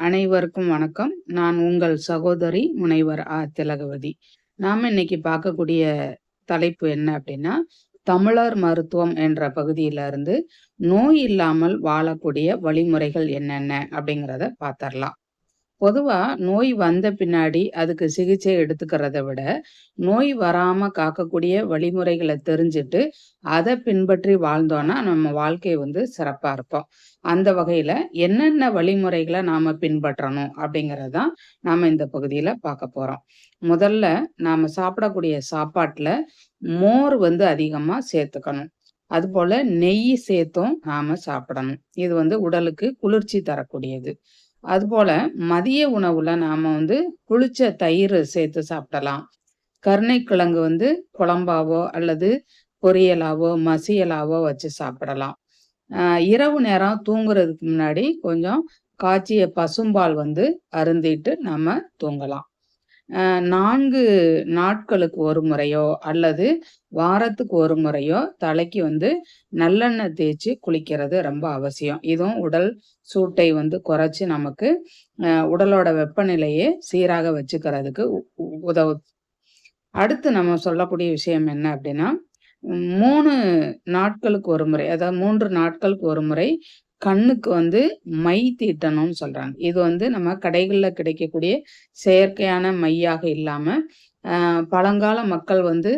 அனைவருக்கும் வணக்கம். நான் உங்கள் சகோதரி முனைவர் ஆ. திலகவதி. நாம் இன்னைக்கு பார்க்கக்கூடிய தலைப்பு என்ன அப்படின்னா, தமிழர் மருத்துவம் என்ற பகுதியில இருந்து நோய் இல்லாமல் வாழக்கூடிய வழிமுறைகள் என்னென்ன அப்படிங்கிறத பார்த்தரலாம். பொதுவாக நோய் வந்த பின்னாடி அதுக்கு சிகிச்சை எடுத்துக்கிறத விட, நோய் வராம காக்கக்கூடிய வழிமுறைகளை தெரிஞ்சுட்டு, அதை பின்பற்றி வாழ்ந்தோன்னா நம்ம வாழ்க்கை வந்து சிறப்பா இருப்போம் அந்த வகையில என்னென்ன வழிமுறைகளை நாம பின்பற்றணும் அப்படிங்கிறது தான் நாம இந்த பகுதியில பார்க்க போறோம். முதல்ல நாம சாப்பிடக்கூடிய சாப்பாட்டுல மோர் வந்து அதிகமாக சேர்த்துக்கணும். அதுபோல நெய் சேர்த்தும் நாம சாப்பிடணும். இது வந்து உடலுக்கு குளிர்ச்சி தரக்கூடியது. அதுபோல் மதிய உணவில் நாம் வந்து புளிச்ச தயிர் சேர்த்து சாப்பிடலாம். கருணைக்கிழங்கு வந்து குழம்பாவோ அல்லது பொரியலாவோ, மசியலாவோ வச்சு சாப்பிடலாம். இரவு நேரம் தூங்குறதுக்கு முன்னாடி கொஞ்சம் காய்ச்சிய பசும்பால் வந்து அருந்திட்டு நம்ம தூங்கலாம். நான்கு நாட்களுக்கு ஒரு முறையோ அல்லது வாரத்துக்கு ஒரு முறையோ தலைக்கு வந்து நல்லெண்ணெய் தேய்ச்சு குளிக்கிறது ரொம்ப அவசியம். இதுவும் உடல் சூட்டை வந்து குறைச்சு நமக்கு உடலோட வெப்பநிலையை சீராக வச்சுக்கிறதுக்கு உ உ அடுத்து நம்ம சொல்லக்கூடிய விஷயம் என்ன அப்படின்னா, மூணு நாட்களுக்கு ஒரு முறை, அதாவது மூன்று நாட்களுக்கு ஒரு முறை கண்ணுக்கு வந்து மை தீட்டணும்னு சொல்றாங்க. இது வந்து நம்ம கடைகளில் கிடைக்கக்கூடிய செயற்கையான மையாக இல்லாம, பழங்கால மக்கள் வந்து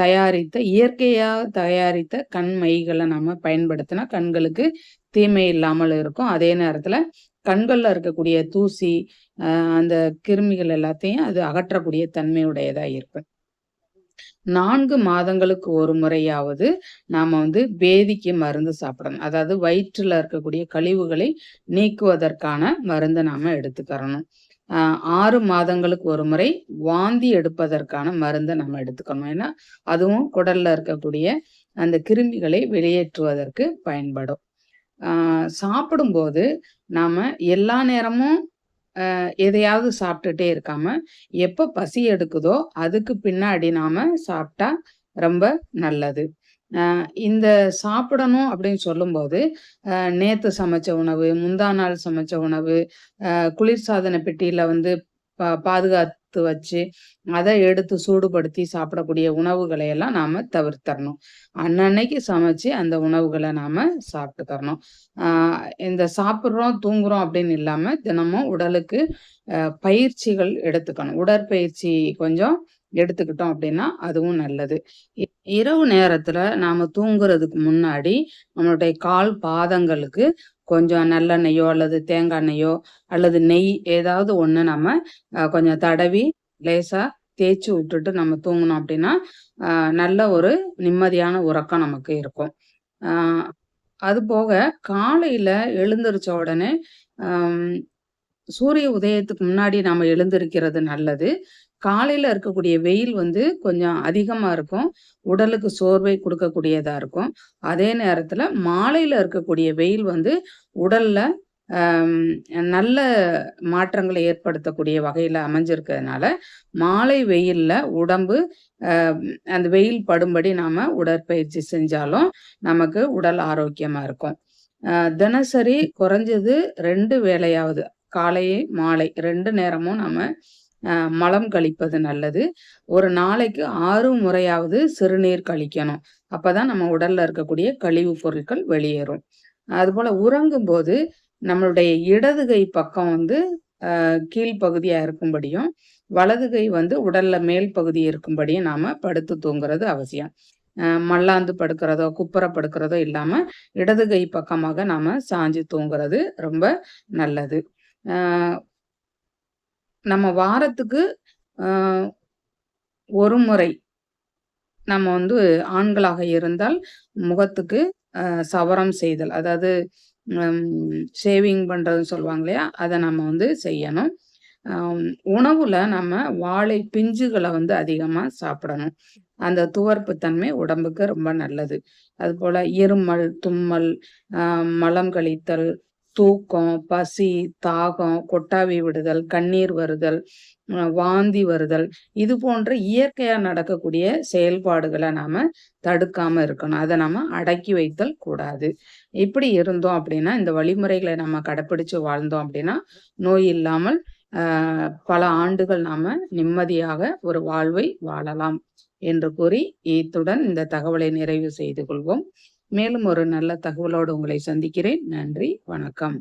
தயாரித்த இயற்கையாக தயாரித்த கண் மைகளை நம்ம பயன்படுத்தினா கண்களுக்கு தீமை இல்லாமல் இருக்கும். அதே நேரத்துல கண்களில் இருக்கக்கூடிய தூசி, அந்த கிருமிகள் எல்லாத்தையும் அது அகற்றக்கூடிய தன்மையுடையதாக இருக்கும் நான்கு மாதங்களுக்கு ஒரு முறையாவது நாம் வந்து பேதிக்கு மருந்து சாப்பிடணும். அதாவது வயிற்றில் இருக்கக்கூடிய கழிவுகளை நீக்குவதற்கான மருந்தை நாம் எடுத்துக்கிறணும். ஆறு மாதங்களுக்கு ஒரு முறை வாந்தி எடுப்பதற்கான மருந்தை நம்ம எடுத்துக்கணும். ஏன்னா, அதுவும் குடல்ல இருக்கக்கூடிய அந்த கிருமிகளை வெளியேற்றுவதற்கு பயன்படும். சாப்பிடும்போது நாம எல்லா நேரமும் எதையாவது சாப்பிட்டுட்டே இருக்காம, எப்போ பசி எடுக்குதோ அதுக்கு பின்னாடி நாம சாப்பிட்டா ரொம்ப நல்லது. இந்த சாப்பிடணும் அப்படின்னு சொல்லும்போது, நேற்று நேத்து சமைச்ச உணவு, முந்தா நாள் சமைச்ச உணவு, குளிர்சாதன பெட்டியில வந்து பாதுகாத்து வச்சு, அதை எடுத்து சூடுபடுத்தி சாப்பிடக்கூடிய உணவுகளை எல்லாம் நாம தவிர்த்தரணும். அன்னன்னைக்கு சமைச்சு அந்த உணவுகளை நாம சாப்பிட்டுக்கரணும் ஆஹ் இந்த சாப்பிடுறோம், தூங்குறோம் அப்படின்னு இல்லாம, தினமும் உடலுக்கு பயிற்சிகள் எடுத்துக்கணும். உடற்பயிற்சி கொஞ்சம் எடுத்துக்கிட்டோம் அப்படின்னா, அதுவும் நல்லது. இ இரவு நேரத்துல நாம தூங்குறதுக்கு முன்னாடி, நம்மளுடைய கால் பாதங்களுக்கு கொஞ்சம் நல்லெண்ணெயோ அல்லது தேங்காய் எண்ணெயோ அல்லது நெய் ஏதாவது ஒண்ணு நம்ம கொஞ்சம் தடவி லேசா தேய்ச்சு விட்டுட்டு நம்ம தூங்குனோம் அப்படின்னா, நல்ல ஒரு நிம்மதியான உறக்கம் நமக்கு இருக்கும். அது போக காலையில எழுந்திரிச்ச உடனே, சூரிய உதயத்துக்கு முன்னாடி நாம எழுந்திருக்கிறது நல்லது. காலையில் இருக்கக்கூடிய வெயில் வந்து கொஞ்சம் அதிகமாக இருக்கும். உடலுக்கு சோர்வை கொடுக்கக்கூடியதாக இருக்கும். அதே நேரத்தில் மாலையில் இருக்கக்கூடிய வெயில் வந்து உடலில் நல்ல மாற்றங்களை ஏற்படுத்தக்கூடிய வகையில் அமைஞ்சிருக்கிறதுனால, மாலை வெயிலில் உடம்பு அந்த வெயில் படும்படி நாம் உடற்பயிற்சி செஞ்சாலும், நமக்கு உடல் ஆரோக்கியமாக இருக்கும். தினசரி குறைஞ்சது ரெண்டு வேலையாவது காலை, மாலை ரெண்டு நேரமும் நம்ம மலம் கழிப்பது நல்லது. ஒரு நாளைக்கு ஆறு முறையாவது சிறுநீர் கழிக்கணும். அப்பதான் நம்ம உடல்ல இருக்கக்கூடிய கழிவு பொருட்கள் வெளியேறும். அதுபோல உறங்கும்போது நம்மளுடைய இடது கை பக்கம் வந்து அ கீழ்ப்பகுதியா இருக்கும்படியும், வலது கை வந்து உடல்ல மேல் பகுதி இருக்கும்படியும் நாம படுத்து தூங்குறது அவசியம். மல்லாந்து படுக்கிறதோ, குப்புற படுக்கிறதோ இல்லாம, இடது கை பக்கமாக நாம சாஞ்சு தூங்குறது ரொம்ப நல்லது. நம்ம வாரத்துக்கு ஒரு முறை நம்ம வந்து ஆண்களாக இருந்தால் முகத்துக்கு சவரம் செய்தல். அதாவது ஷேவிங் பண்ணுறதுன்னு சொல்லுவாங்க இல்லையா? அதை நம்ம வந்து செய்யணும். உணவுல நம்ம வாழை பிஞ்சுகளை வந்து அதிகமாக சாப்பிடணும். அந்த துவர்ப்பு தன்மை உடம்புக்கு ரொம்ப நல்லது. அதுபோல் இருமல், தும்மல், மலம் கழித்தல், தூக்கம், பசி, தாகம், கொட்டாவி விடுதல், கண்ணீர் வருதல், வாந்தி வருதல், இது போன்ற இயற்கையா நடக்கக்கூடிய செயல்பாடுகளை நாம தடுக்காம இருக்கணும். அதை நம்ம அடக்கி வைத்தல் கூடாது. இப்படி இருந்தோம் அப்படின்னா, இந்த வழிமுறைகளை நம்ம கடைப்பிடிச்சு வாழ்ந்தோம் அப்படின்னா, நோய் இல்லாமல் பல ஆண்டுகள் நாம நிம்மதியாக ஒரு வாழ்வை வாழலாம் என்று கூறி, இத்துடன் இந்த தகவலை நிறைவு செய்து கொள்வோம். மேலும் ஒரு நல்ல தகவலோடு உங்களை சந்திக்கிறேன். நன்றி, வணக்கம்.